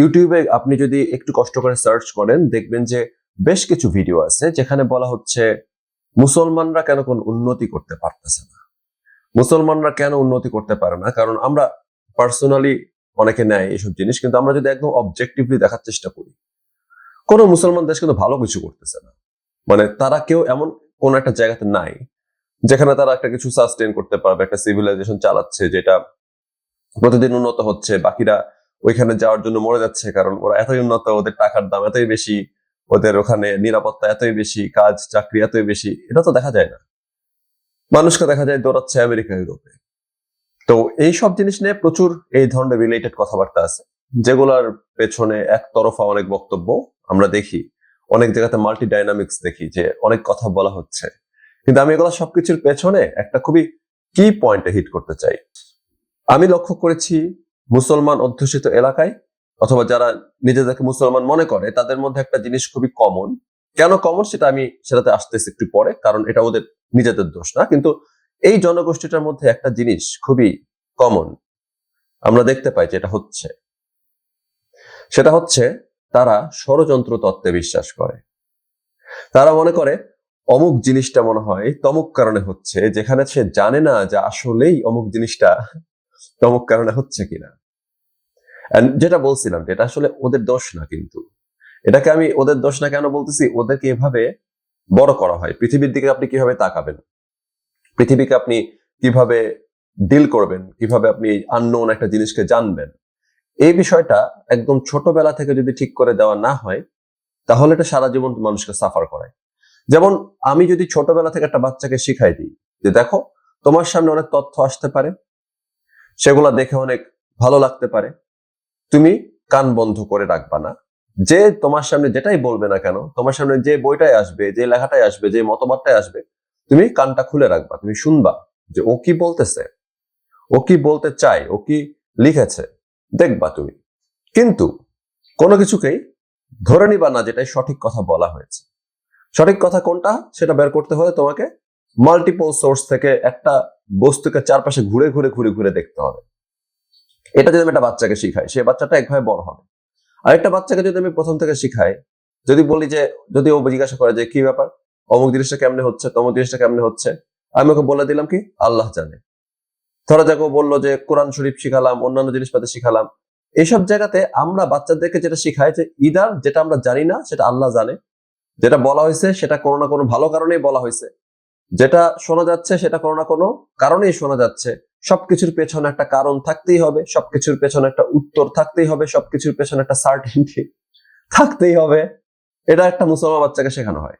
ইউটিউবে আপনি যদি একটু কষ্ট করে সার্চ করেন, দেখবেন যে বেশ কিছু ভিডিও আছে যেখানে বলা হচ্ছে, মুসলমানরা কেন কোন উন্নতি করতে পারতেছে না? মুসলমানরা কেন উন্নতি করতে পারে না? কারণ আমরা পার্সোনালি অনেকে নেয় এইসব জিনিস, কিন্তু আমরা যদি একদম অবজেক্টিভলি দেখার চেষ্টা করি, কোন মুসলমান দেশ কিন্তু ভালো কিছু করতেছে না। মানে তারা কেউ এমন কোন একটা জায়গাতে নাই, যেখানে তারা একটা কিছু সাস্টেন করতে পারবে, একটা সিভিলাইজেশন চালাচ্ছে, যেটা প্রতিদিন উন্নত হচ্ছে, বাকিরা ওইখানে যাওয়ার জন্য মরে যাচ্ছে, কারণ ওরা এতই উন্নত, ওদের টাকার দাম এতই বেশি, ওদের ওখানে নিরাপত্তা এতই বেশি, কাজ, চাকরি এতই বেশি, এটা তো দেখা যায় না। মানুষকে দেখা যায় দৌড়াচ্ছে আমেরিকা, ইউরোপে। তো এই সব জিনিস নিয়ে প্রচুর এই ধরনের রিলেটেড কথাবার্তা আছে, যেগুলোর পেছনে একতরফা অনেক বক্তব্য আমরা দেখি। অনেক জায়গাতে মাল্টি ডাইনামিক্স দেখি যে অনেক কথা বলা হচ্ছে। কিন্তু আমি এগুলো সবকিছুর পেছনে একটা খুবই কি পয়েন্টে হিট করতে চাই। আমি লক্ষ্য করেছি মুসলমান অধ্যুষিত এলাকায়, অথবা যারা নিজেদেরকে মুসলমান মনে করে, তাদের মধ্যে একটা জিনিস খুবই কমন কেন কমন সেটা আমি সেটাতে আসতেছি একটু পরে, কারণ এটা ওদের নিজেদের দোষ না। কিন্তু এই জনগোষ্ঠীটার মধ্যে একটা জিনিস খুবই কমন আমরা দেখতে পাই যে এটা হচ্ছে। সেটা হচ্ছে তারা ষড়যন্ত্র তত্ত্বে বিশ্বাস করে। তারা মনে করে, অমুক জিনিসটা মনে হয় তমুক কারণে হচ্ছে, যেখানে সে জানে না যে আসলেই অমুক জিনিসটা তমুক কারণে হচ্ছে কিনা। যেটা বলছিলাম এটা আসলে ওদের দোষ না কিন্তু। এটাকে আমি ওদের দোষ না কেন বলতেছি? ওদেরকে এভাবে বড় করা হয়। পৃথিবীর দিকে আপনি কীভাবে তাকাবেন? পৃথিবীকে আপনি কীভাবে ডিল করবেন? কীভাবে আপনি আননোন একটা জিনিসকে জানবেন? এই বিষয়টা একদম ছোটবেলা থেকে যদি ঠিক করে দেওয়া না হয়, তাহলে এটা সারা জীবন মানুষকে সাফার করায় যেমন আমি যদি ছোটবেলা থেকে একটা বাচ্চাকে শিখাই দিই, যে দেখো, তোমার সামনে অনেক তথ্য আসতে পারে, সেগুলা দেখে অনেক ভালো লাগতে পারে তুমি কান বন্ধ করে রাখবা না। যে তোমার সামনে যেটাই বলবে না কেন, তোমার সামনে যে বইটাই আসবে, যে লেখাটাই আসবে, যে মতবাদটাই আসবে, তুমি কানটা খুলে রাখবা, তুমি শুনবা যে ও কি বলতেছে, ও কি বলতে চায়, ও কি লিখেছে, দেখবা তুমি। কিন্তু কোনো কিছুকেই ধরে নিবা না যেটাই সঠিক কথা বলা হয়েছে। সঠিক কথা কোনটা, সেটা বের করতে হলে তোমাকে মাল্টিপল সোর্স থেকে একটা বস্তুকে চারপাশে ঘুরে ঘুরে ঘুরে ঘুরে দেখতে হবে। এটা যদি আমি একটা বাচ্চাকে শিখাই, সে বাচ্চাটা একভাবে বড় হবে। আরেকটা বাচ্চাকে যদি আমি প্রথম থেকে শিখাই, যদি বলি যে, যদি ও জিজ্ঞাসা করে যে, কি ব্যাপার? অমুক জিনিসটা কেমনে হচ্ছে? তমুক জিনিসটা কেমনে হচ্ছে? আমি ওকে বলে দিলাম কি? আল্লাহ জানে। ধরা যাক ও বলল যে, কোরআন শরীফ শিখালাম, অন্যান্য জিনিসপাতি শিখালাম। এইসব জায়গাতে আমরা বাচ্চাদেরকে যেটা শিখাই যে, ইদার যেটা আমরা জানি না, সেটা আল্লাহ জানে। যেটা বলা হয়েছে, সেটা কোনো না কোনো ভালো কারণেই বলা হয়েছে। যেটা শোনা যাচ্ছে, সেটা কোনো না কোনো কারণেই শোনা যাচ্ছে। সবকিছুর পেছনে একটা কারণ থাকতেই হবে, সবকিছুর পেছনে একটা উত্তর থাকতেই হবে, সবকিছুর পেছনে একটা সার্টেনটি থাকতেই হবে। এটা একটা মুসলমান বাচ্চাকে শেখানো হয়।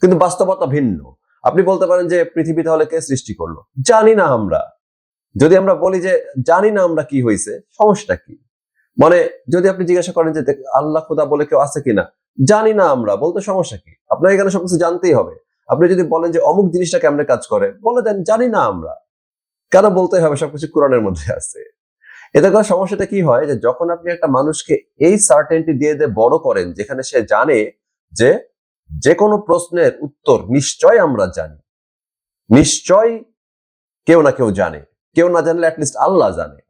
কিন্তু বাস্তবতা ভিন্ন। আপনি বলতে পারেন যে পৃথিবী তাহলে কে সৃষ্টি করল? জানি না আমরা। যদি আমরা বলি যে জানি না আমরা কি হয়েছে সমস্যাটা কি? মানে যদি আপনি জিজ্ঞাসা করেন যে আল্লাহ খোদা বলে কেউ আছে কিনা? জানি না আমরা, বলতে সমস্যা কি? আপনার এখানে সবকিছু জানতেই হবে। আপনি যদি বলেন যে অমুক জিনিসটা কেমনে কাজ করে, বলে দেন জানি না আমরা। কেন বলতে হবে? সবকিছু কোরআনের মধ্যে আছে। এতে করে সমস্যাটা কি হয়? যে যখন আপনি একটা মানুষকে এই সার্টেনটি দিয়ে দিয়ে বড় করেন, যেখানে সে জানে যে যে কোনো প্রশ্নের উত্তর নিশ্চয় আমরা জানি। নিশ্চয় কেউ না কেউ জানে। কেউ না জানলে অ্যাটলিস্ট আল্লাহ জানে।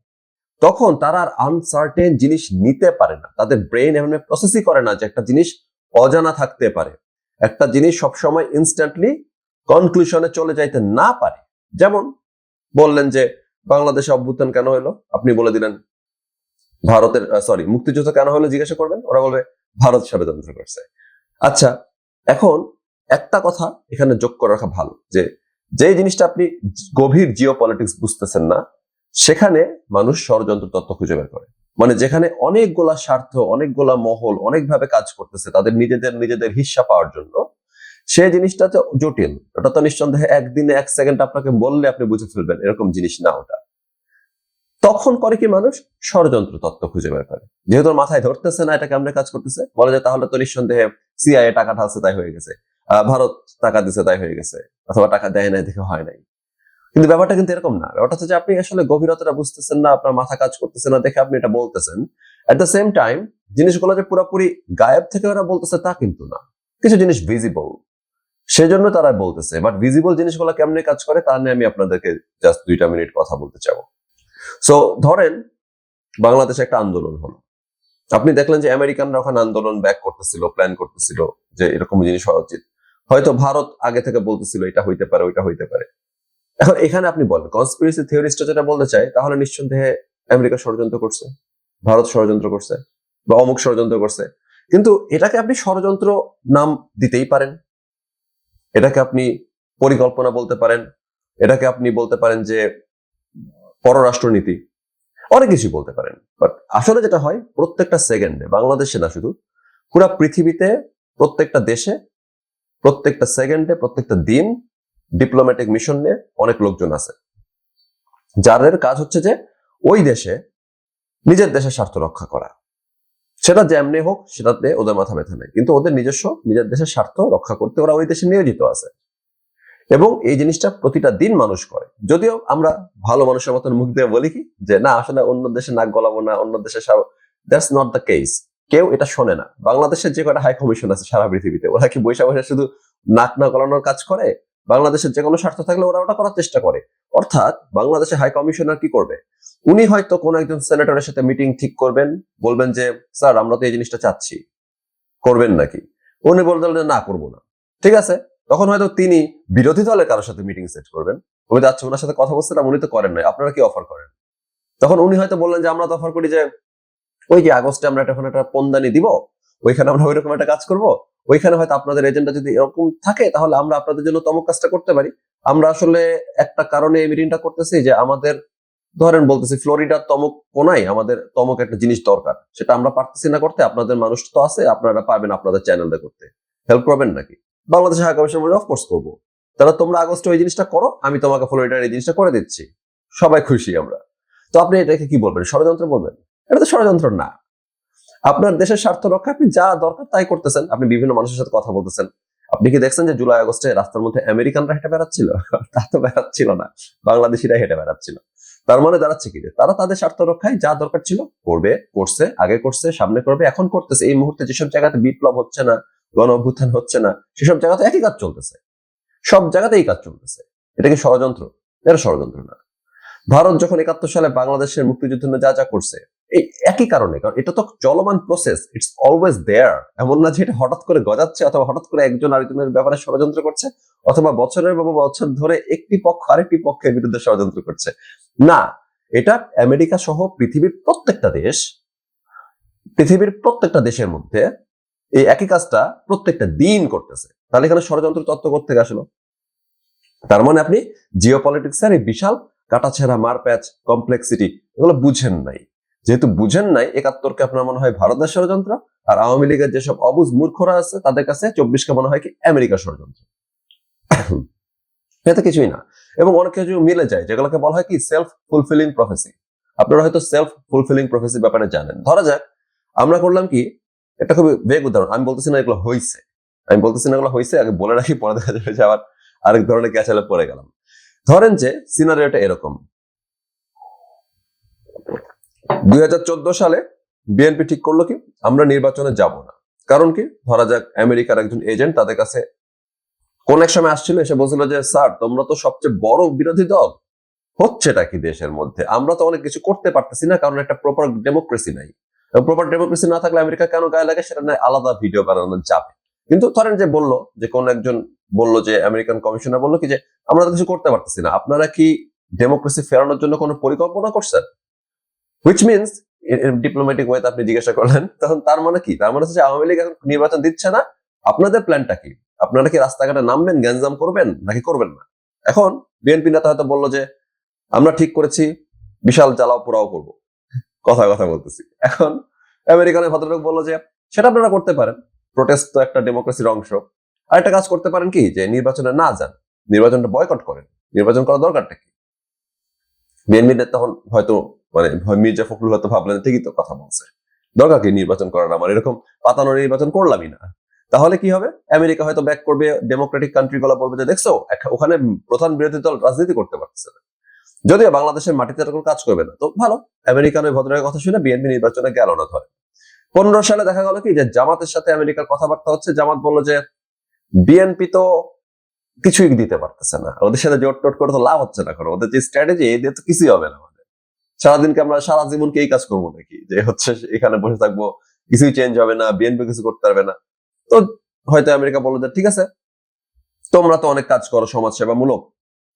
তখন তারা আর আনসার্টেন জিনিস নিতে পারে না। তাদের ব্রেন এমন প্রসেসই করে না যে একটা জিনিস অজানা থাকতে পারে। একটা জিনিস সবসময় ইনস্ট্যান্টলি কনক্লুশনে চলে যাইতে না পারে। যেমন বললেন যে, বাংলাদেশে অভ্যুত্থান কেন হলো? আপনি বলে দিলেন, ভারতের সরি মুক্তিযুদ্ধ কেন হলো জিজ্ঞাসা করবেন? ওরা বলবে, ভারত ষড়যন্ত্র করছে। আচ্ছা এখন একটা কথা এখানে যোগ করে রাখা ভালো, যে যে জিনিসটা আপনি গভীর জিও পলিটিক্স বুঝতেছেন না, সেখানে মানুষ ষড়যন্ত্র তত্ত্ব খুঁজে বের করে। মানে যেখানে অনেকগুলা স্বার্থ, অনেকগুলা মহল অনেকভাবে কাজ করতেছে তাদের নিজেদের নিজেদের হিস্সা পাওয়ার জন্য সেই জিনিসটা তো জটিল। ওটা তো নিঃসন্দেহে একদিনে এক সেকেন্ড আপনাকে বললে আপনি বুঝে ফেলবেন এরকম জিনিস না ওটা। তখন করে কি মানুষ? ষড়যন্ত্র তত্ত্ব খুঁজে বের করে। যেহেতু মাথায় ধরতেছে না, এটা কেমনে কাজ করতেছে? বলে যে তাহলে তো নিঃসন্দেহে সিআইএ টাকা ঢালছে তাই হয়ে গেছে। ভারত টাকা দিছে, তাই হয়ে গেছে। অথবা টাকা দেয় নাই, দেখে হয় নাই। কিন্তু ব্যাপারটা কিন্তু এরকম না। ব্যাপারটা হচ্ছে যে আপনি আসলে গভীরতাটা বুঝতেছেন না, আপনার মাথা কাজ করতেছে না, দেখে আপনি এটা বলতেছেন। এট দ্য সেম টাইম জিনিসগুলো যে পুরোপুরি গায়েব থেকে ওরা বলতেছে তা কিন্তু না। কিছু জিনিস ভিজিবল সেজন্য তারা বলতেছে বাট ভিজিবল জিনিসগুলো কেমনে কাজ করে তা নিয়ে আমি আপনাদেরকে জাস্ট দুইটা মিনিট কথা বলতে চাবো। সো ধরেন বাংলাদেশে একটা আন্দোলন হলো। আপনি দেখলেন যে আমেরিকানরা ওখানে আন্দোলন ব্যাক করতেছিল প্ল্যান করতেছিল যে এরকম জিনিস হওয়া উচিত। হয়তো ভারত আগে থেকে বলতেছিল, এটা হইতে পারে, ওইটা হইতে পারে। এখন এখানে আপনি বলেন কনস্পিরেসি থিওরিস্টটা যেটা বলতে চাই তাহলে নিঃসন্দেহে আমেরিকা ষড়যন্ত্র করছে, ভারত ষড়যন্ত্র করছে, বা অমুক ষড়যন্ত্র করছে। কিন্তু এটাকে আপনি ষড়যন্ত্র নাম দিতেই পারেন। এটাকে আপনি পরিকল্পনা বলতে পারেন, এটাকে আপনি বলতে পারেন যে পররাষ্ট্রনীতি, অনেক কিছু বলতে পারেন। বাট আসলে যেটা হয়, প্রত্যেকটা সেকেন্ডে, বাংলাদেশে না শুধু, পুরো পৃথিবীতে, প্রত্যেকটা দেশে, প্রত্যেকটা সেকেন্ডে, প্রত্যেকটা দিন ডিপ্লোম্যাটিক মিশন নিয়ে অনেক লোকজন আছে। যাদের কাজ হচ্ছে যে, ওই দেশে, নিজের দেশের স্বার্থ রক্ষা করা। সেটা যেমনি হোক, সেটাতে ওদের মাথা ব্যথা নেই। কিন্তু ওদের নিজস্ব নিজের দেশের স্বার্থ রক্ষা করতে ওরা ওই দেশে নিয়োজিত আছে। এবং এই জিনিসটা প্রতিটা দিন মানুষ করে। যদিও আমরা ভালো মানুষের মতন মুখ দিয়ে বলি কি, যে না, আসলে অন্য দেশে নাক গলাবো না, অন্য দেশে দ্যাটস নট দ্য কেস কেউ এটা শোনে না। বাংলাদেশের যে কটা হাই কমিশন আছে সারা পৃথিবীতে, ওরা কি বৈশা বৈশা শুধু নাক না গলানোর কাজ করে? বাংলাদেশের যে কোনো স্বার্থ থাকলে ওরা ওটা করার চেষ্টা করে। অর্থাৎ বাংলাদেশের হাই কমিশনার কি করবে? উনি হয়তো কোন একজন সেনেটরের সাথে মিটিং ঠিক করবেন, বলবেন যে, স্যার, আমরা তো এই জিনিসটা চাচ্ছি। করবেন নাকি? উনি বলতেন না, করব না। ঠিক আছে? তখন হয়তো তিনি বিরোধী দলের কারোর সাথে মিটিং সেট করবেন। উনি তো আচ্ছা ওনার সাথে কথা বলছিলাম, উনি তো করেন নাই। আপনারা কি অফার করেন? তখন উনি হয়তো বললেন যে, আমরা তো অফার করি যে, ওই যে আগস্টে আমরা একটা একটা পন্দানি দিব, ওইখানে আমরা ওইরকম একটা কাজ করব। ওইখানে হয়তো আপনাদের এজেন্ডা যদি এরকম থাকে, তাহলে আমরা আপনাদের জন্য তমক কাজটা করতে পারি। আমরা আসলে একটা কারণে এই মিটিংটা করতেছি যে আমাদের, ধরেন বলতেছি ফ্লোরিডার তমক কোনায় আমাদের তমক একটা জিনিস দরকার। সেটা আমরা পারতেছি না করতে, আপনাদের মানুষ তো আছে, আপনারা পারবেন আপনাদের চ্যানেলটা করতে। হেল্প করবেন নাকি? বাংলাদেশের হাই কমিশন বলে অফকোর্স করব। তাহলে তোমরা আগস্টে ওই জিনিসটা করো, আমি তোমাকে ফ্লোরিডার এই জিনিসটা করে দিচ্ছি। সবাই খুশি আমরা। তো আপনি এটাকে কি বলবেন? ষড়যন্ত্র বলবেন? এটা তো ষড়যন্ত্র না। আপনার দেশের স্বার্থ রক্ষা, আপনি যা দরকার তাই করতেছেন। আপনি বিভিন্ন মানুষের সাথে কথা বলতেছেন। আপনি কি দেখছেন যে জুলাই, আগস্টে রাস্তার মধ্যে আমেরিকানরা হেঁটে বেড়াচ্ছিল? তা তো বেড়াচ্ছিল না। বাংলাদেশিরা হেঁটে বেড়াচ্ছিল। তার মানে দাঁড়াচ্ছে কি তারা তাদের স্বার্থ রক্ষায় যা দরকার ছিল করবে, করছে, আগে করছে, সামনে করবে, এখন করতেছে। এই মুহূর্তে যেসব জায়গাতে বিপ্লব হচ্ছে না, গণ অভ্যুত্থান হচ্ছে না, সেসব জায়গাতে একই কাজ চলতেছে। সব জায়গাতে এই কাজ চলতেছে। এটা কি ষড়যন্ত্র? এটা ষড়যন্ত্র না। ভারত যখন একাত্তর সালে বাংলাদেশের মুক্তিযুদ্ধ যা যা করছে এই একই কারণে, কারণ এটা তো চলমান প্রসেস ইটস অলওয়েজ দেয়ার এমন না যে এটা হঠাৎ করে গজাচ্ছে অথবা হঠাৎ করে একজন আরেকজনের ব্যাপারে ষড়যন্ত্র করছে, অথবা বছরের বা বছর ধরে একটি পক্ষ আরেকটি পক্ষের বিরুদ্ধে ষড়যন্ত্র করছে। না, এটা আমেরিকা সহ পৃথিবীর প্রত্যেকটা দেশ, পৃথিবীর প্রত্যেকটা দেশের মধ্যে এই একই কাজটা প্রত্যেকটা দিন করতেছে। তাহলে এখানে ষড়যন্ত্র তত্ত্ব করতে আসলো? তার মানে আপনি জিও পলিটিক্সের এই বিশাল কাটাছেড়া, মারপ্যাচ কমপ্লেক্সিটি এগুলো বুঝেন নাই। যেহেতু বুঝেন নাই, একাত্তরকে আপনার মনে হয় ভারতের ষড়যন্ত্র, আর আওয়ামী লীগের যেসব অবুজ মূর্খরা আছে, তাদের কাছে চব্বিশকে মনে হয় কি আমেরিকার ষড়যন্ত্র। এটা কিছুই না। এবং অনেক কিছু মিলে যায়, যেগুলোকে বলা হয় কি সেলফ ফুলফিলিং প্রফেসি আপনারা হয়তো সেলফ ফুলফিলিং প্রফেসি ব্যাপারে জানেন। ধরা যাক, আমরা করলাম কি এটা খুবই বেগ উদাহরণ, আমি বলতেছি না এগুলো হয়েছে আমি বলতেছি না এগুলো হয়েছে আগে বলে রাখি, পরে দেখা যাবে যে আবার আরেক ধরনের ক্যাচালে পড়ে গেলাম। ধরেন যে সিনারিওটা এরকম দুই হাজার চোদ্দ সালে বিএনপি ঠিক করল কি? আমরা নির্বাচনে যাব না। কারণ কি? ধরা যাক আমেরিকার একজন এজেন্ট তাদের কাছে কোন এক সময় আসছিল, এসে বলছিল যে, স্যার, তোমরা তো সবচেয়ে বড় বিরোধী দল। হচ্ছেটা কি দেশের মধ্যে? আমরা তো অনেক কিছু করতে পারতেছি না, কারণ একটা প্রপার ডেমোক্রেসি নাই। প্রপার ডেমোক্রেসি না থাকলে আমেরিকা কেন গায়ে লাগে? সেটা নিয়ে আলাদা ভিডিও বানানো যাবে। কিন্তু ধরেন যে, বলল যে, কোন একজন বলল যে আমেরিকান কমিশনার বলল কি যে, আমরা তো কিছু করতে পারতেছি না। আপনারা কি ডেমোক্রেসি ফেরানোর জন্য কোনো পরিকল্পনা করছেন? হুইচ মিনস ডিপ্লোম্যাটিক ওয়েতে আপনি জিজ্ঞাসা করলেন, তখন তার মানে কি? তার মানে হচ্ছে আওয়ামী লীগ এখন নির্বাচন দিচ্ছে না। আপনাদের প্ল্যানটা কি? আপনারা কি রাস্তাঘাটে নামবেন, গ্যাঞ্জাম করবেন, নাকি করবেন না? এখন বিএনপি নেতা হয়তো বলল যে, আমরা ঠিক করেছি, বিশাল জ্বালাও পোড়াও করব। কথা কথা বলতেছি। এখন আমেরিকানের ভদ্রলোক বলল যে, সেটা আপনারা করতে পারেন। প্রোটেস্ট তো একটা ডেমোক্রেসির অংশ। আর একটা কাজ করতে পারেন কি? যে নির্বাচনে না যান। নির্বাচনটা বয়কট করেন। নির্বাচন করা দরকারটা কি? বিএনপি তখন হয়তো মানে মির্জা ফখরুল হয়তো ভাবলেন, ঠিকই তো কথা বলছে। দরকার কি নির্বাচন করার আমার? এরকম পাতানো নির্বাচন করলামই না। তাহলে কি হবে? আমেরিকা হয়তো ব্যাক করবে ডেমোক্রেটিক কান্ট্রি গুলো বলবে যে, দেখছ ওখানে প্রধান বিরোধী দল রাজনীতি করতে পারতেছে না। যদিও বাংলাদেশের মাটিতে এরকম কাজ করবে না, তো ভালো। আমেরিকান ওই ভদ্রের কথা শুনে বিএনপি নির্বাচনে গেল না ধরে। পনেরো সালে দেখা গেল কি যে, জামাতের সাথে আমেরিকার কথাবার্তা হচ্ছে, জামাত বলল যে, বিএনপি তো কিছুই দিতে পারতেছে না। ওদের সাথে জোট টোট করে তো লাভ হচ্ছে না কারণ ওদের যে স্ট্র্যাটেজি এদের তো কিছুই হবে না। সারাদিনকে আমরা সারা জীবনকে এই কাজ করব নাকি? যে হচ্ছে এখানে বসে থাকব, কিছুই চেঞ্জ হবে না বিএনপি কিছু করতে পারবে না। তো হয়তো আমেরিকা বলল যে, ঠিক আছে, তোমরা তো অনেক কাজ করো সমাজ সেবামূলক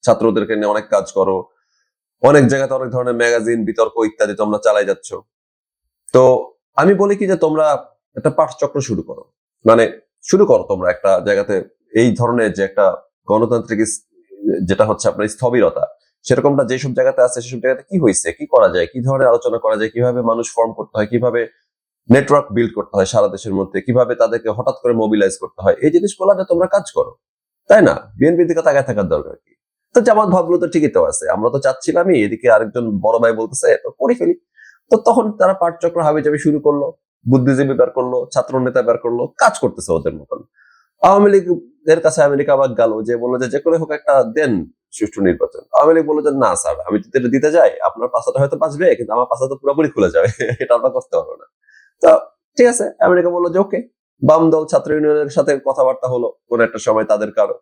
ছাত্রদেরকে নিয়ে অনেক কাজ করো, অনেক জায়গাতে অনেক ধরনের ম্যাগাজিন বিতর্ক ইত্যাদি তোমরা চালাই যাচ্ছ। তো আমি বলি কি যে, তোমরা একটা পাঠচক্র শুরু করো। মানে শুরু করো তোমরা একটা জায়গাতে, এই ধরনের যে একটা গণতান্ত্রিক যেটা হচ্ছে আপনার স্থবিরতা সেরকমটা যেসব জায়গাতে আছে, সেসব জায়গাতে কি হয়েছে? কি করা যায়? কি ধরনের আলোচনা করা যায়? কীভাবে মানুষ ফর্ম করতে হয়? কীভাবে নেটওয়ার্ক বিল্ড করতে হয় সারা দেশের মধ্যে? কীভাবে তাদেরকে হঠাৎ করে মোবিলাইজ করতে হয়? এই জিনিসগুলো তোমরা কাজ করো। তাই না? বিএনপির দিকে তাকায় থাকার দরকার কি? তো জামাত ভাবলো তো ঠিকই তো আছে। আমরা তো চাচ্ছিলামই, এদিকে আরেকজন বড় ভাই বলতেছে, তো করে ফেলি। তো তখন তারা পাঠচক্র হাবি যাবি শুরু করল, বুদ্ধিজীবী বের করল ছাত্র নেতা বের করল, কাজ করতেছে ওদের মতন। আওয়ামী লীগ এর কাছে আমেরিকা আবার গেল, যে বলল যে করে হোক একটা দেন। সুষ্ঠু নির্বাচন। আওয়ামী লীগ বলল যে, না, স্যার, আমি যদি এটা দিতে যাই, আপনার পাশাটা হয়তো বাঁচবে, কিন্তু আমার পাশা তো পুরোপুরি খুলে যাবে, এটা আমরা করতে পারব না। তো, ঠিক আছে আমেরিকা বলল যে, ওকে। বাম দল ছাত্র ইউনিয়নের সাথে কথাবার্তা হলো, কোন একটা সময় তাদের কারও।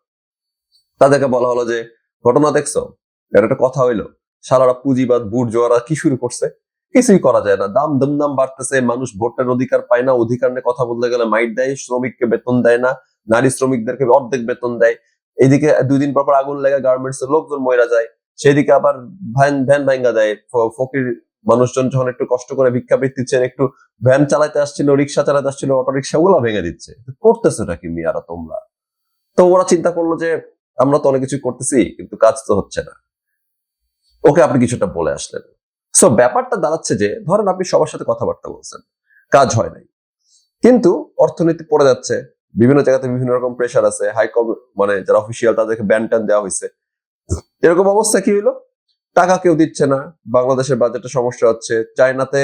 তাদেরকে বলা হলো যে, ঘটনা দেখছ? এটা একটা কথা হইল। সারারা পুঁজিবাদ, বুট জোয়ারা কি শুরু করছে? কিছুই করা যায় না। দাম দম দাম বাড়তেছে, মানুষ ভোটের অধিকার পায় না, অধিকার নিয়ে কথা বলতে গেলে মাইট দেয়, শ্রমিককে বেতন দেয় না, নারী শ্রমিকদেরকে অর্ধেক বেতন দেয় এদিকে দুই দিন পর পর আগুন লেগে গার্মেন্টস এর লোকজন ময়রা যায়, সেদিকে আবার ভ্যান ভ্যান ভাঙ্গা দেয়। ফকির মানুষজন যখন একটু কষ্ট করে ভিক্ষাবৃত্তি দিচ্ছেন, একটু ভ্যান চালাতে আসছিল, রিক্সা চালাতে আসছিল অটো রিক্সা গুলো ভেঙে দিচ্ছে। করতেছে নাকি মিয়ারা তোমরা? তো ওরা চিন্তা করল যে, আমরা তো অনেক কিছু করতেছি, কিন্তু কাজ তো হচ্ছে না। ওকে আপনি কিছুটা বলে আসলেন। সো ব্যাপারটা দাঁড়াচ্ছে যে, ধরেন আপনি সবার সাথে কথাবার্তা বলছেন, কাজ হয় নাই। কিন্তু অর্থনীতি পড়ে যাচ্ছে বিভিন্ন জায়গাতে বিভিন্ন রকম প্রেশার আছে হাই মানে যারা অফিসিয়াল তাদেরকে ব্যান ট্যান দেওয়া হয়েছে। এরকম অবস্থা কি হইল? টাকা কেউ দিচ্ছে না, বাংলাদেশের বাজেটে সমস্যা হচ্ছে। চায়নাতে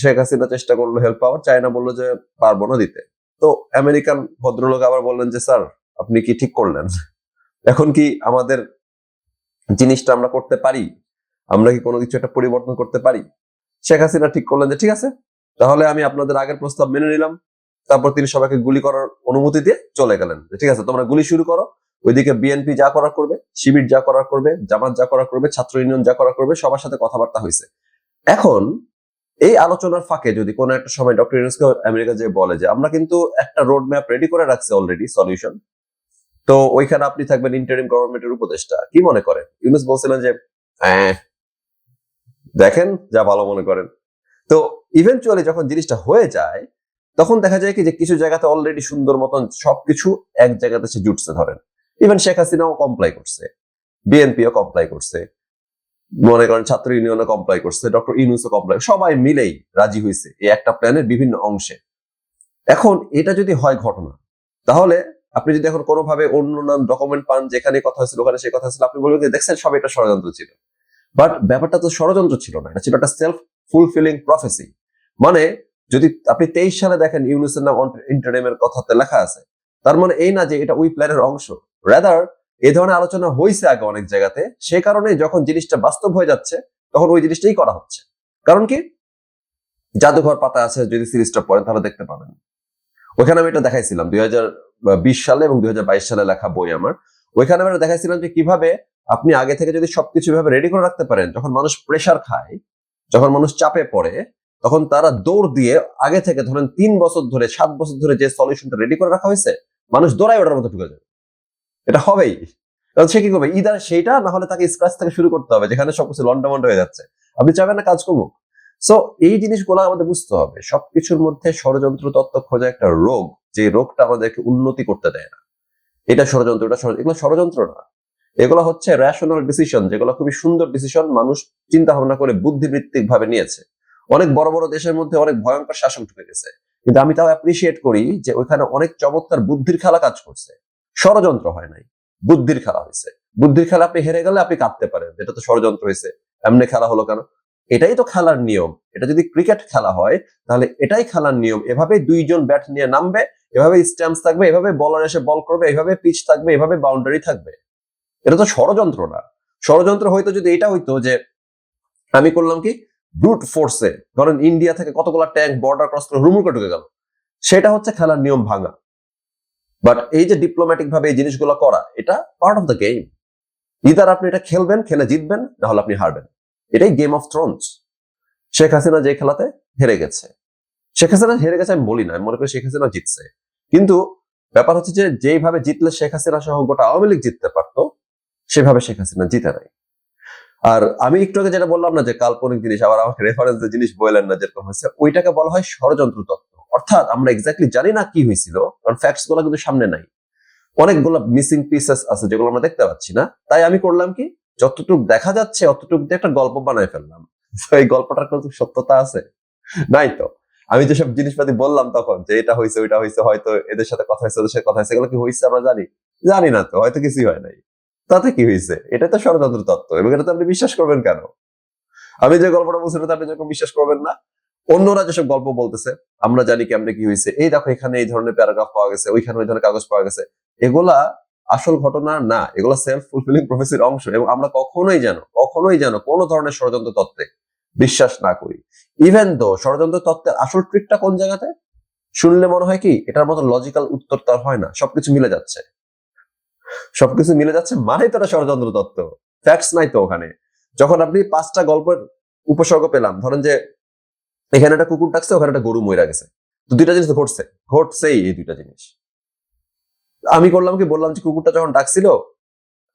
শেখ হাসিনা চেষ্টা করল হেল্প পাওয়ার, চায়না বলল যে পারব না দিতে। তো আমেরিকান ভদ্রলোক আবার বললেন যে, স্যার, আপনি কি ঠিক করলেন? এখন কি আমাদের জিনিসটা আমরা করতে পারি? আমরা কি কোনো কিছু একটা পরিবর্তন করতে পারি? শেখ হাসিনা ঠিক করলেন যে, ঠিক আছে, তাহলে আমি আপনাদের আগের প্রস্তাব মেনে নিলাম। তারপর তিনি সবাইকে গুলি করার অনুমতি দিয়ে চলে গেলেন। ঠিক আছে তোমরা গুলি শুরু করো ওইদিকে বিএনপি যা করার করবে শিবির যা করার করবে জামাত যা করার করবে ছাত্র ইউনিয়ন যা করার করবে সবার সাথে কথাবার্তা হয়েছে এখন এই আলোচনার ফাঁকে যদি কোনো একটা সময় ডক্টর ইউনুসকে আমেরিকা যে বলে যে আমরা কিন্তু একটা রোড ম্যাপ রেডি করে রাখছি অলরেডি সলিউশন তো ওইখানে আপনি থাকবেন ইন্টারিম গভর্নমেন্টের উপদেষ্টা। কি মনে করেন? ইউনুস বলছিলেন যে "আহ, দেখেন যা ভালো মনে করেন। তো ইভেনচুয়ালি যখন জিনিসটা হয়ে যায় তখন দেখা যায় কি যে কিছু জায়গাতে অলরেডি সুন্দর মতন সবকিছু এক জায়গাতে সে জুটছে ধরেন। ইভেন শেখ হাসিনাও কমপ্লাই করছে। বিএনপিও কমপ্লাই করছে। মনে করেন ছাত্র ইউনিয়নও কমপ্লাই করছে ডক্টর ইউনুসও কমপ্লাই সবাই মিলেই রাজি হয়েছে এই একটা প্ল্যানের বিভিন্ন অংশে। এখন এটা যদি হয় ঘটনা, তাহলে আপনি যদি এখন কোনোভাবে অন্য নাম ডকুমেন্ট পান, যেখানে কথা হয়েছিল, ওখানে সেই কথা ছিল, আপনি বলবেন যে দেখছেন, সব এটা ষড়যন্ত্র ছিল। বাট ব্যাপারটা তো ষড়যন্ত্র ছিল না, এটা ছিল একটা সেলফ ফুলফিলিং প্রফেসি মানে যদি আপনি তেইশ সালে দেখেন ইউনুসের নাম ইন্টারনেমের কথাতে লেখা আছে, তার মানে এই না যে এটা ওই প্ল্যানের অংশ। রাদার এই ধরনের আলোচনা হয়েছে আগে অনেক জায়গাতে, সে কারণে যখন জিনিসটা বাস্তব হয়ে যাচ্ছে, তখন ওই জিনিসটাই করা হচ্ছে। কারণ কি? জাদুঘর পাতা আছে, যদি সিরিজটা পড়েন তাহলে দেখতে পাবেন। ওইখানে আমি এটা দেখাইছিলাম, দুই বিশ সালে এবং দুই হাজার বাইশ সালে লেখা বই আমার। ওইখানে আমি দেখাইছিলাম যে কীভাবে আপনি আগে থেকে যদি সবকিছু ভাবে রেডি করে রাখতে পারেন, যখন মানুষ প্রেসার খায়, যখন মানুষ চাপে পড়ে তখন তারা দৌড় দিয়ে আগে থেকে ধরেন তিন বছর ধরে, সাত বছর ধরে যে সলিউশনটা রেডি করে রাখা হয়েছে, মানুষ দৌড়াই ওটার মতো ঢুকে যাবে। এটা হবেই। কারণ সে কি করবে? ইদার সেইটা না হলে তাকে স্ক্রাচ থেকে শুরু করতে হবে, যেখানে সবকিছু লন্ডামন্ড হয়ে যাচ্ছে। আপনি চাবেন না কাজ করব সো এই জিনিসগুলো আমাদের বুঝতে হবে। সবকিছুর মধ্যে ষড়যন্ত্র তত্ত্ব খোঁজা একটা রোগ, যে রোগটা আমাদেরকে উন্নতি করতে দেয় না। এটা ষড়যন্ত্র, এটা এগুলো ষড়যন্ত্র না। এগুলো হচ্ছে রেশনাল ডিসিশন যেগুলো খুবই সুন্দর ডিসিশন মানুষ চিন্তা ভাবনা করে বুদ্ধিবৃত্তিক ভাবে নিয়েছে। অনেক বড় বড় দেশের মধ্যে অনেক ভয়ঙ্কর শাসন ঢুকে গেছে। কিন্তু আমি তাও অ্যাপ্রিসিয়েট করি যে ওইখানে অনেক চমৎকার বুদ্ধির খেলা কাজ করছে। ষড়যন্ত্র হয় নাই। বুদ্ধির খেলা হয়েছে। বুদ্ধির খেলা আপনি হেরে গেলে আপনি কাঁদতে পারেন এটা তো ষড়যন্ত্র হয়েছে, এমনি খেলা হলো কেন? এটাই তো খেলার নিয়ম। এটা যদি ক্রিকেট খেলা হয়, তাহলে এটাই খেলার নিয়ম। এভাবে দুইজন ব্যাট নিয়ে নামবে এভাবে স্ট্যাম্প থাকবে, এভাবে বলার এসে বল করবে, এভাবে পিচ থাকবে, এভাবে বাউন্ডারি থাকবে। এটা তো ষড়যন্ত্র না। ষড়যন্ত্র হয়তো যদি এটা হইতো যে আমি করলাম কি? ব্রুট ফোর্সে ধরেন ইন্ডিয়া থেকে কতগুলা ট্যাঙ্ক বর্ডার ক্রস করে রুমুকে ঢুকে গেল। সেটা হচ্ছে খেলার নিয়ম ভাঙা। বাট এই যে ডিপ্লোম্যাটিক ভাবে এই জিনিসগুলো করা, এটা part of the game either আপনি এটা খেলবেন, খেলে জিতবেন নাহলে আপনি হারবেন। এটাই game of thrones Sheikh Hasina যে খেলাতে হেরে গেছে। শেখ হাসিনা হেরে গেছে আমি বলি না মনে করি শেখ হাসিনা জিতছে। কিন্তু ব্যাপার হচ্ছে যে, যেইভাবে জিতলে শেখ হাসিনা সহ গোটা আওয়ামী লীগ জিততে পারতো, সেভাবে শেখ হাসিনা জিতে নাই। আর আমি একটু আগে যেটা বললাম না যে কাল্পনিক জিনিস, আবার আমাকে রেফারেন্স জিনিস বললেন না যেরকম হয়েছে, ওইটাকে বলা হয় ষড়যন্ত্র তত্ত্ব। অর্থাৎ আমরা এক্স্যাক্টলি জানি না কি হয়েছিল, কারণ ফ্যাক্টসগুলো কিন্তু সামনে নাই। অনেকগুলো মিসিং পিসেস আছে যেগুলো আমরা দেখতে পাচ্ছি না। তাই আমি করলাম কি, যতটুকু দেখা যাচ্ছে, অতটুকু দিয়ে একটা গল্প বানায় ফেললাম। এই গল্পটার কোনো সত্যতা আছে? নাই তো। আমি যেসব জিনিসপাতি বললাম তখন, যে এটা হয়েছে, ওইটা হয়েছে, হয়তো এদের সাথে কথা হয়েছে, ওদের সাথে কথা হয়েছে, এগুলো কি হয়েছে আমরা জানি? জানি না তো, হয়তো কিছুই হয় নাই। তাতে কি হয়েছে এটা তো ষড়যন্ত্র তত্ত্ব, এবং এটা তো আপনি বিশ্বাস করবেন কেন? আমি যে গল্পটা বলছি এটা আপনি যেরকম বিশ্বাস করবেন না, অন্যরা যেসব গল্প বলতেছে, আমরা জানি কেমনে কি হয়েছে এই দেখো, এখানে এই ধরনের প্যারাগ্রাফ পাওয়া গেছে, ওইখানে ওই ধরনের কাগজ পাওয়া গেছে। এগুলা আসল ঘটনা না, এগুলো সেলফ ফুলফিলিং প্রফেসির অংশ, এবং আমরা কখনোই যেন কখনোই যেন কোনো ধরনের ষড়যন্ত্র তত্ত্বে বিশ্বাস না করি। ইভেন দো ষড়যন্ত্র তত্ত্বের আসল ট্রিকটা কোন জায়গাতে? শুনলে মনে হয় কি, এটার মতো লজিক্যাল উত্তর তার হয় না, সবকিছু মিলে যাচ্ছে। সবকিছু মিলে যাচ্ছে মানে তো এটা ষড়যন্ত্র তত্ত্ব। ফ্যাক্টস নাই তো ওখানে। যখন আপনি পাঁচটা গল্পের উপসর্গ পেলাম, ধরেন যে এখানে একটা কুকুর ডাকছে, ওখানে একটা গরু মইরা গেছে। তো দুইটা জিনিস ঘটছে। ঘটছেই এই দুইটা জিনিস। আমি করলাম কি, বললাম যে কুকুরটা যখন ডাকছিল,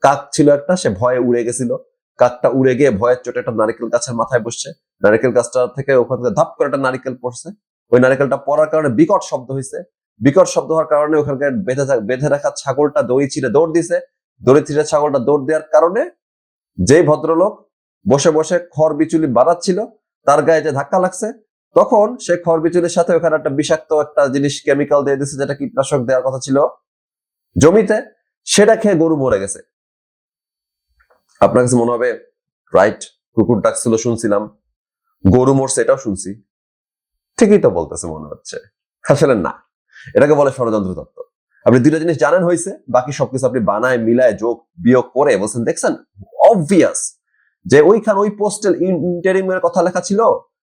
কাক ছিল একটা, সে ভয়ে উড়ে গেছিল। কাকটা উড়ে গিয়ে ভয়ের চোটে একটা নারিকেল গাছের মাথায় বসছে। নারিকেল গাছটা থেকে ওখান থেকে ধাপ করে একটা নারিকেল পড়ছে। ওই নারিকেলটা পড়ার কারণে বিকট শব্দ হয়েছে বিকট শব্দ হওয়ার কারণে ওখানকার বেঁধে বেঁধে রাখা ছাগলটা দড়ি ছিঁড়ে দৌড় দিছে। দড়ি ছিঁড়ে ছাগলটা দৌড় দেওয়ার কারণে যেই ভদ্রলোক বসে বসে খড় বিচুলি বাড়াচ্ছিল, তার গায়ে যে ধাক্কা লাগছে, তখন সে খড় বিচুলির সাথে ওখানে একটা বিষাক্ত একটা জিনিস কেমিক্যাল দিয়ে দিচ্ছে যেটা কীটনাশক দেওয়ার কথা ছিল। জমিতে সেটা খেয়ে গরু মরে গেছে। আপনার কাছে মনে হবে, রাইট, কুকুর ডাকছিল, শুনছিলাম। গরু মরছে, এটাও শুনছি। ঠিকই তো বলতেছে মনে হচ্ছে। আসলে না। এটাকে বলে ষড়যন্ত্র তত্ত্ব। আপনি দুইটা জিনিস জানেন হয়েছে, বাকি সবকিছু আপনি বানায়, মিলায়, যোগ, বিয়োগ করে বলছেন, দেখছেন? অবভিয়াস যে ওইখানে ওই পোস্টেল ইন্টারিমের কথা লেখা ছিল,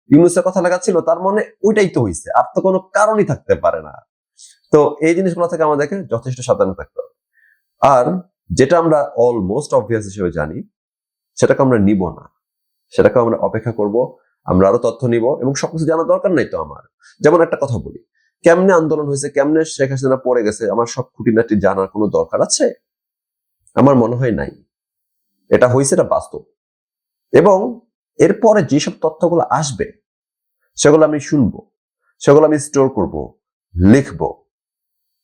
ইউনুসের কথা লেখা ছিল, তার মানে ওইটাই তো হয়েছে, আর তো কোনো কারণই থাকতে পারে না। তো এই জিনিসগুলো থেকে আমাদেরকে যথেষ্ট সাবধান থাকতে হবে। আর যেটা আমরা অলমোস্ট অবভিয়াস হিসেবে জানি, সেটাকে আমরা নিব না। সেটাকে আমরা অপেক্ষা করব, আমরা আরও তথ্য নিব, এবং সবকিছু জানার দরকার নাই তো আমার। যেমন একটা কথা বলি কেমনে আন্দোলন হয়েছে, কেমনে শেখ হাসিনা পড়ে গেছে, আমার সব খুঁটিনাটি জানার কোনো দরকার আছে? আমার মনে হয় নাই। এটা হয়েছে, এটা বাস্তব। এবং এরপরে যেসব তথ্যগুলো আসবে, সেগুলো আমি শুনব, সেগুলো আমি স্টোর করব, লিখব।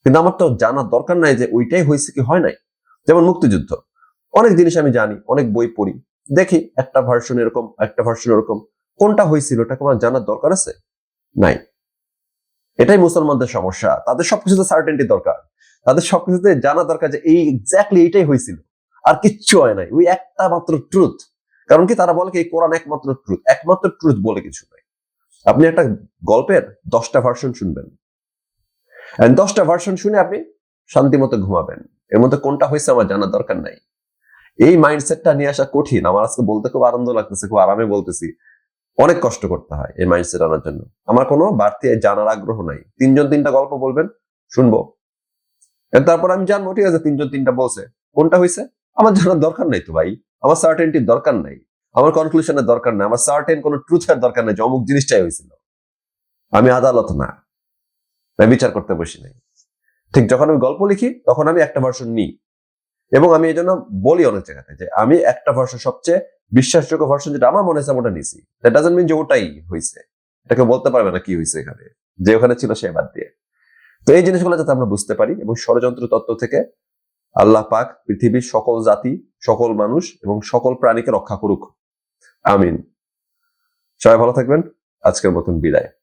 কিন্তু আমার তো জানার দরকার নাই যে ওইটাই হয়েছে কি হয় নাই। যেমন মুক্তিযুদ্ধ। অনেক জিনিস আমি জানি, অনেক বই পড়ি। দেখি একটা ভার্সন এরকম, একটা ভার্সন এরকম। কোনটা হয়েছিল ওটাকে আমার জানার দরকার আছে? নাই। এটাই মুসলমানদের সমস্যা। তাদের সবকিছুতে সার্টেনটি দরকার। তাদের সবকিছুতে জানা দরকার যে এই এক্স্যাক্টলি এইটাই হয়েছিল। আর কিচ্ছু হয় নাই। ওই একটা মাত্র ট্রুথ কারণ কি? তারা বলে কি কোরআন একমাত্র ট্রুথ একমাত্র ট্রুথ বলে কিছু নাই। আপনি একটা গল্পের দশটা ভার্সন শুনবেন। দশটা ভার্সন শুনে আপনি শান্তি মতো ঘুমাবেন। এর মধ্যে কোনটা হয়েছে আমার জানার দরকার নাই। এই মাইন্ডসেটটা নিয়ে আসা কঠিন। আমার আজকে বলতে খুব আনন্দ লাগতেছে, খুব আরামে বলতেছি। অনেক কষ্ট করতে হয় এই মাইন্ডসেট আনার জন্য। আমার কোনো বাড়তি জানার আগ্রহ নাই। তিনজন তিনটা গল্প বলবেন, শুনব। তারপর আমি জানব, ঠিক আছে, তিনজন তিনটা বলছে। কোনটা হয়েছে আমার জানার দরকার নাই তো ভাই। আমার সার্টেনটির দরকার নাই। আমার কনক্লুশনের দরকার নাই। আমার সার্টেন কোনো ট্রুথের দরকার নাই যে অমুক জিনিসটাই হয়েছিল আমি আদালত না। আমি বিচার করতে বসি নাই। ঠিক যখন আমি গল্প লিখি, তখন আমি একটা ভার্সন নিই। এবং আমি এই জন্য বলি অনেক জায়গাতে যে আমি একটা ভার্সন সবচেয়ে বিশ্বাসযোগ্য ভার্সন যেটা আমার মনে হয়েছে ওটা নিছি। দ্যাট ডাজন্ট মিন যে ওটাই হয়েছে এটাকে বলতে পারবে না কি হয়েছে এখানে। যে ওখানে ছিল সে বাদ দিয়ে। তো এই জিনিসগুলো যাতে আমরা বুঝতে পারি এবং ষড়যন্ত্র তত্ত্ব থেকে আল্লাহ পাক পৃথিবীর সকল জাতি, সকল মানুষ এবং সকল প্রাণীকে রক্ষা করুক। আমিন। সবাই ভালো থাকবেন। আজকের মতন বিদায়।